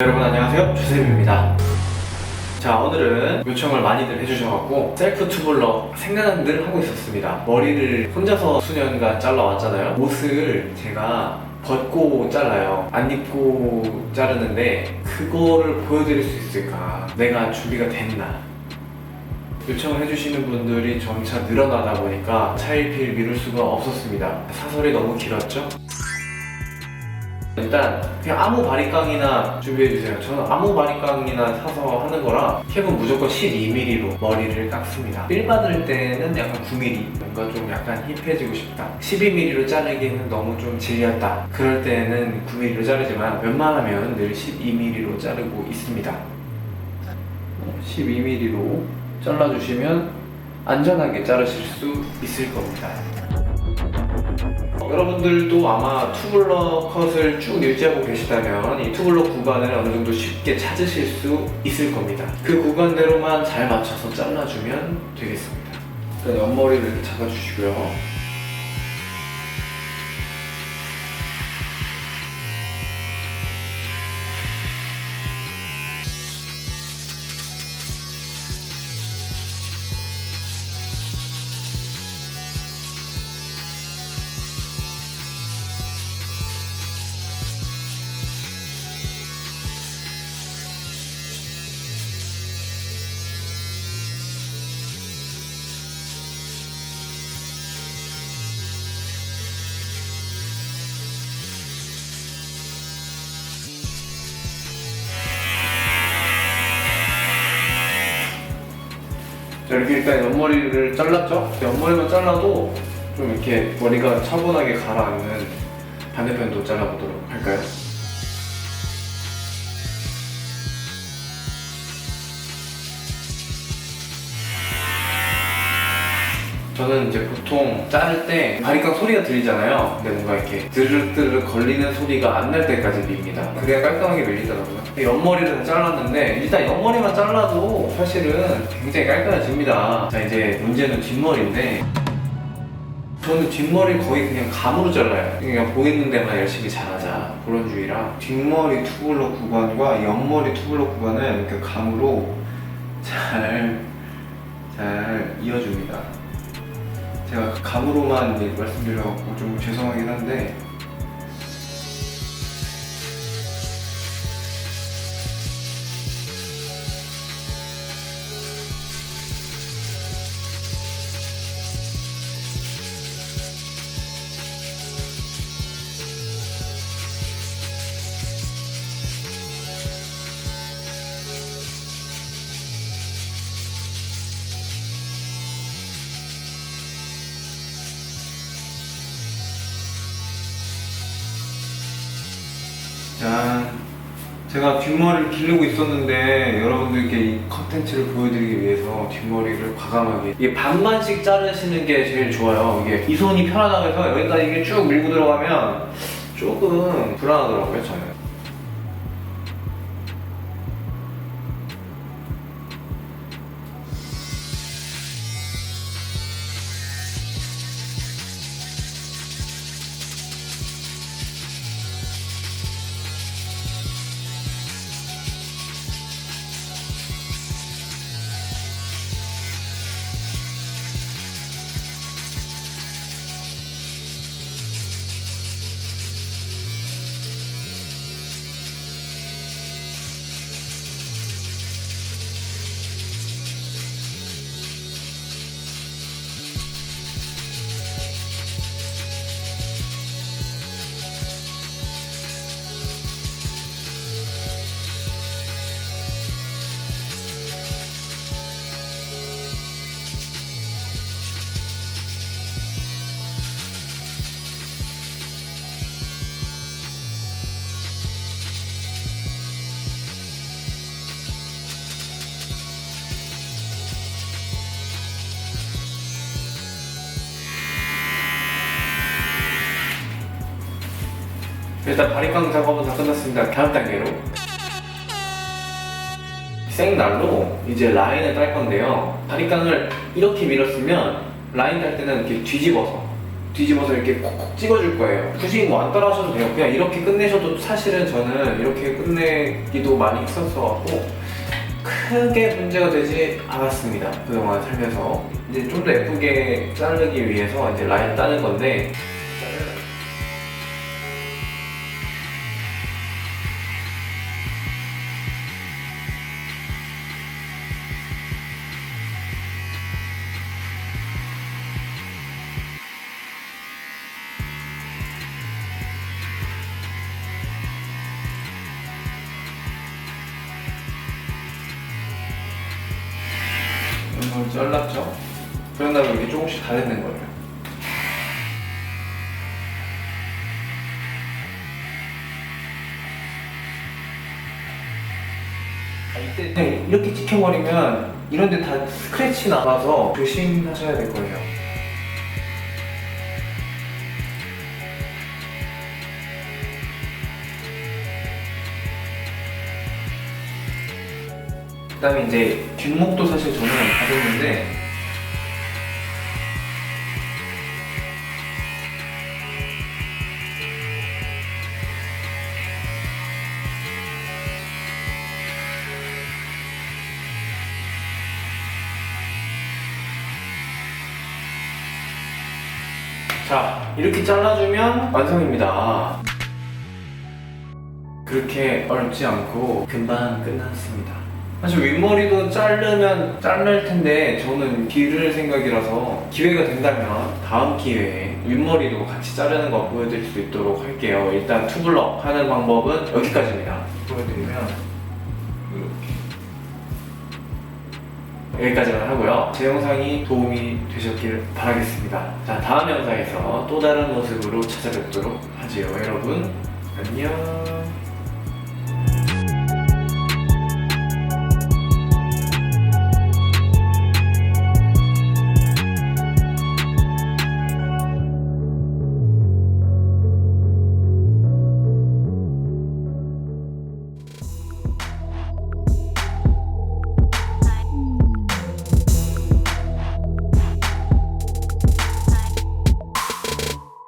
여러분 안녕하세요. 조셉입니다. 자 오늘은 요청을 많이들 해주셔갖고 셀프 투블럭 생각은 늘 하고 있었습니다. 머리를 혼자서 수년간 잘라왔잖아요. 옷을 제가 벗고 잘라요. 안 입고 자르는데 그거를 보여드릴 수 있을까? 내가 준비가 됐나? 요청을 해주시는 분들이 점차 늘어나다 보니까 차일피일 미룰 수가 없었습니다. 사설이 너무 길었죠? 일단 그냥 아무 바리깡이나 준비해주세요. 저는 아무 바리깡이나 사서 하는 거라 캡은 무조건 12mm로 머리를 깎습니다. 필 받을 때는 약간 9mm 뭔가 좀 약간 힙해지고 싶다. 12mm로 자르기는 너무 좀 질렸다. 그럴 때는 9mm로 자르지만 웬만하면 늘 12mm로 자르고 있습니다. 12mm로 잘라주시면 안전하게 자르실 수 있을 겁니다. 여러분들도 아마 투블럭 컷을 쭉 유지하고 계시다면 이 투블럭 구간을 어느 정도 쉽게 찾으실 수 있을 겁니다. 그 구간대로만 잘 맞춰서 잘라주면 되겠습니다. 옆머리를 이렇게 잡아주시고요. 이렇게 일단 옆머리를 잘랐죠? 옆머리만 잘라도 좀 이렇게 머리가 차분하게 가라앉는 반대편도 잘라보도록 할까요? 저는 이제 보통 자를 때 바리깡 소리가 들리잖아요. 근데 뭔가 이렇게 드르륵드르륵 걸리는 소리가 안 날 때까지 밉니다. 그래야 깔끔하게 밀리더라고요. 옆머리를 다 잘랐는데 일단 옆머리만 잘라도 사실은 굉장히 깔끔해집니다. 자 이제 문제는 뒷머리인데 저는 뒷머리 거의 그냥 감으로 잘라요. 그냥 보이는 데만 열심히 잘하자 그런 주의라 뒷머리 투블럭 구간과 옆머리 투블럭 구간은 이렇게 감으로 감으로만 이제 말씀드려갖고 좀 죄송하긴 한데 제가 뒷머리를 기르고 있었는데 여러분들께 이 컨텐츠를 보여드리기 위해서 뒷머리를 과감하게 이게 반만씩 자르시는 게 제일 좋아요. 이게 이 손이 편하다고 해서 여기까지 이게 쭉 밀고 들어가면 조금 불안하더라고요, 저는. 일단 바리깡 작업은 다 끝났습니다. 다음 단계로 생날로 이제 라인을 딸 건데요. 바리깡을 이렇게 밀었으면 라인 딸 때는 이렇게 뒤집어서 뒤집어서 이렇게 콕콕 찍어줄 거예요. 굳이 뭐 안 따라 하셔도 돼요. 그냥 이렇게 끝내셔도 사실은 저는 이렇게 끝내기도 많이 했었어갖고 크게 문제가 되지 않았습니다. 그동안 살면서 이제 좀 더 예쁘게 자르기 위해서 이제 라인 따는 건데 이걸 잘랐죠? 그런 다음에 이렇게 조금씩 다듬는 거예요. 아, 이때 네, 이렇게 찍혀버리면 이런 데 다 스크래치 나가서 조심하셔야 될 거예요. 그 다음에 이제 뒷목도 사실 저는 가졌는데 자 이렇게 잘라주면 완성입니다. 그렇게 어렵지 않고 금방 끝났습니다 사실 윗머리도 자르면 자를 텐데 저는 기를 생각이라서 기회가 된다면 다음 기회에 윗머리도 같이 자르는 거 보여드릴 수 있도록 할게요. 일단 투블럭 하는 방법은 여기까지입니다. 보여드리면 이렇게 여기까지만 하고요. 제 영상이 도움이 되셨길 바라겠습니다. 자 다음 영상에서 또 다른 모습으로 찾아뵙도록 하지요. 여러분 안녕